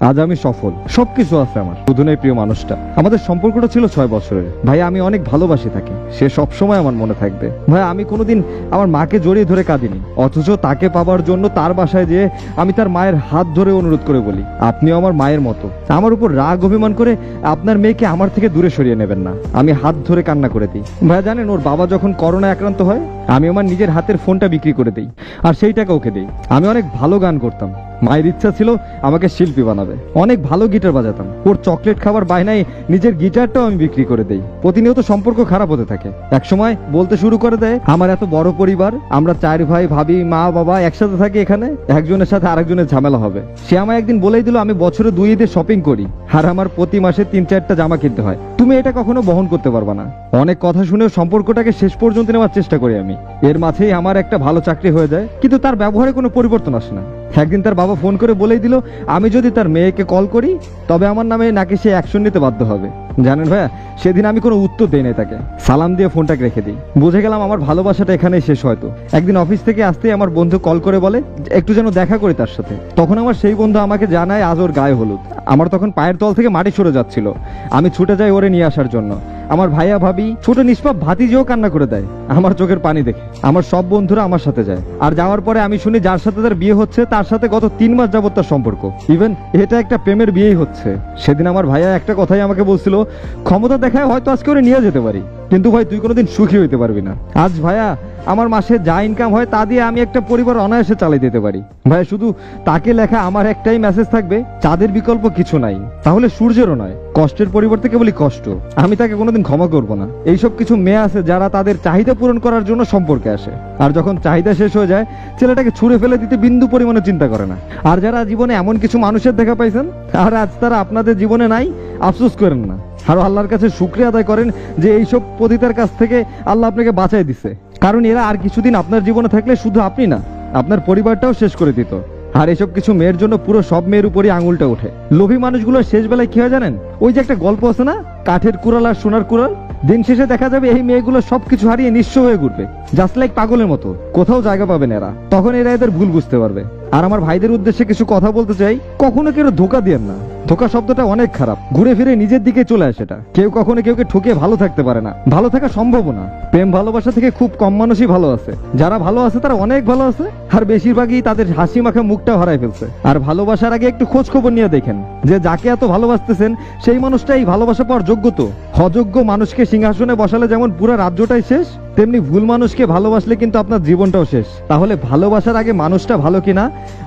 আজ আমি সফল। সবকিছু আছে আমার। শুধু নেই প্রিয় মানুষটা। আমাদের সম্পর্কটা ছিল ছয় বছরের। ভাই, আমি অনেক ভালোবাসি তাকে। সে সবসময় আমার মনে থাকবে। ভাই, আমি কোনোদিন আমার মাকে জড়িয়ে ধরে কাঁদিনি। অথচ তাকে পাবার জন্য তার বাসায় যেয়ে আমি তার মায়ের হাত ধরে অনুরোধ করে বলি, আপনিও আমার মায়ের মতো। আমার উপর রাগ অভিমান করে আপনার মেয়েকে আমার থেকে দূরে সরিয়ে নেবেন না। আমি হাত ধরে কান্না করে দিই। ভাই, জানেন, ওর বাবা যখন করোনা আক্রান্ত হয়, আমি আমার নিজের হাতের ফোনটা বিক্রি করে দিই। আর সেই টাকা ওকে দিই। আমি অনেক ভালো গান করতাম। মায়ের ইচ্ছা ছিল আমাকে শিল্পী বানাবে। অনেক ভালো গিটার বাজাতাম। ওর চকলেট খাবার বায়নায় নিজের গিটারটাও আমি বিক্রি করে দেই। প্রতিনিয়ত সম্পর্ক খারাপ হতে থাকে। একসময় বলতে শুরু করে দেয়, আমার এত বড় পরিবার, আমরা চার ভাই, ভাবি, মা, বাবা একসাথে থাকি এখানে, একজনের সাথে আরেকজনের ঝামেলা হবে। সে আমায় একদিন বলেই দিল, আমি বছরে দুই ঈদে শপিং করি আর আমার প্রতি মাসে তিন, চারটা জামা কিনতে হয়। তুমি এটা কখনো বহন করতে পারবা না। অনেক কথা শুনেও সম্পর্কটাকে শেষ পর্যন্ত নেওয়ার চেষ্টা করি আমি। এর মাঝেই আমার একটা ভালো চাকরি হয়ে যায়, কিন্তু তার ব্যবহারে কোনো পরিবর্তন আসে না। একদিন তার বাবা ফোন করে বলেই দিল, আমি যদি তার মেয়েকে কল করি, তবে আমার নামে নাকি সে অ্যাকশন নিতে বাধ্য হবে। জানেন ভাইয়া, সেদিন আমি কোনো উত্তর দেই নাই তাকে। সালাম দিয়ে ফোনটাকে রেখে দিই। বুঝে গেলাম আমার ভালোবাসাটা এখানেই শেষ হয়তো। একদিন অফিস থেকে আসতেই আমার বন্ধু কল করে বলে, একটু যেন দেখা করি তার সাথে। তখন আমার সেই বন্ধু আমাকে জানায় আজ ওর গায়ে হলুদ। আমার তখন পায়ের তল থেকে মাটি সরে যাচ্ছিল। আমি ছুটে যাই ওরে নিয়ে আসার জন্য। আমার ভাইয়া ভাবি ছোট নিষ্পাপ ভাতিজিও কান্না করে দেয়। আমার চোখের পানি দেখে। আমার সব বন্ধুরা আমার সাথে যায়। আর যাওয়ার পরে আমি শুনি যার সাথে তার বিয়ে হচ্ছে, তার সাথে গত তিন মাস যাবত তার সম্পর্ক। ইভেন এটা একটা প্রেমের বিয়েই হচ্ছে। সেদিন আমার ভাইয়া একটা কথাই আমাকে বলছিল, ক্ষমতা দেখায় হয়তো আজকে ওরে নিয়ে যেতে পারি। কিন্তু ভাই, তুই কোনোদিন সুখী হইতে পারবি না। আজ ভাইয়া, আমার মাসে যা ইনকাম হয় তা দিয়ে আমি একটা পরিবার অনায়াসে চালিয়ে দিতে পারি। ভাই শুধু তাকে লেখা আমার একটাই মেসেজ থাকবে, চাঁদের বিকল্প কিছু নাই। তাহলে সূর্যেরও নয়, কষ্টের পরিবর্তে কেবলই কষ্ট। আমি তাকে কোনোদিন ক্ষমা করব না। এইসব কিছু মেয়ে আছে যারা তাদের চাহিদা পূরণ করার জন্য সম্পর্কে আসে। আর যখন চাহিদা শেষ হয়ে যায়, ছেলেটাকে ছুঁড়ে ফেলে দিতে বিন্দু পরিমাণে চিন্তা করে না। আর যারা জীবনে এমন কিছু মানুষের দেখা পাইছেন, আর আজ তারা আপনাদের জীবনে নাই, আফসোস করেন না। আর আল্লাহর কাছে শুক্রিয়া আদায় করেন যে এইসব পতিতার কাছ থেকে আল্লাহ আপনাকে বাঁচাই দিছে। কারণ এরা আর কিছুদিন আপনার জীবনে থাকলে শুধু আপনি না, আপনার পরিবারটাও শেষ করে দিত। আর এসব কিছু মেয়ের জন্য পুরো সব মেয়ের উপরই আঙুলটা ওঠে। লোভী মানুষগুলোর শেষ বেলায় কি হয় জানেন? ওই যে একটা গল্প আছে না? কাঠের কুড়াল আর সোনার কুড়াল? দিন শেষে দেখা যাবে এই মেয়েগুলো সবকিছু হারিয়ে নিঃস্ব হয়ে ঘুরবে। জাস্ট লাইক পাগলের মতো। কোথাও জায়গা পাবে না এরা। তখন এরা এদের ভুল বুঝতে পারবে। আর আমার ভাইদের উদ্দেশ্যে কিছু কথা বলতে চাই, কখনো কেউ ধোকা দিয়েন না। ধোকা শব্দটা অনেক খারাপ। ঘুরে ফিরে নিজের দিকে চলে আসে এটা কেউ কখনো কেউকে ঠকে ভালো থাকতে পারে না। ভালো থাকা সম্ভব না। প্রেম ভালোবাসা থেকে খুব কম মানুষই ভালো আছে। যারা ভালো আছে, তারা অনেক ভালো আছে। আর বেশিরভাগই তাদের হাসি মাখা মুখটা হারাই ফেলছে। আর ভালোবাসার আগে একটু খোঁজ খবর নিয়ে দেখেন। যে যাকে এত ভালোবাসতেছেন, সেই মানুষটাই ভালোবাসা পাওয়ার যোগ্য তো। অযোগ্য মানুষকে সিংহাসনে বসালে যেমন পুরো রাজ্যটাই শেষ, তেমনি ভুল মানুষকে ভালোবাসলে কিন্তু আপনার জীবনটাও শেষ। তাহলে ভালোবাসার আগে মানুষটা ভালো কিনা,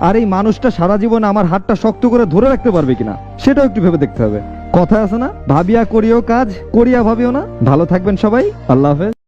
আর এই মানুষটা সারা জীবন আমার হাতটা শক্ত করে ধরে রাখতে পারবে কিনা, সেটাও একটু ভেবে দেখতে হবে। কথা আছে না? ভাবিয়া করিও কাজ, করিয়া ভাবিও না। ভালো থাকবেন সবাই। আল্লাহ হাফেজ।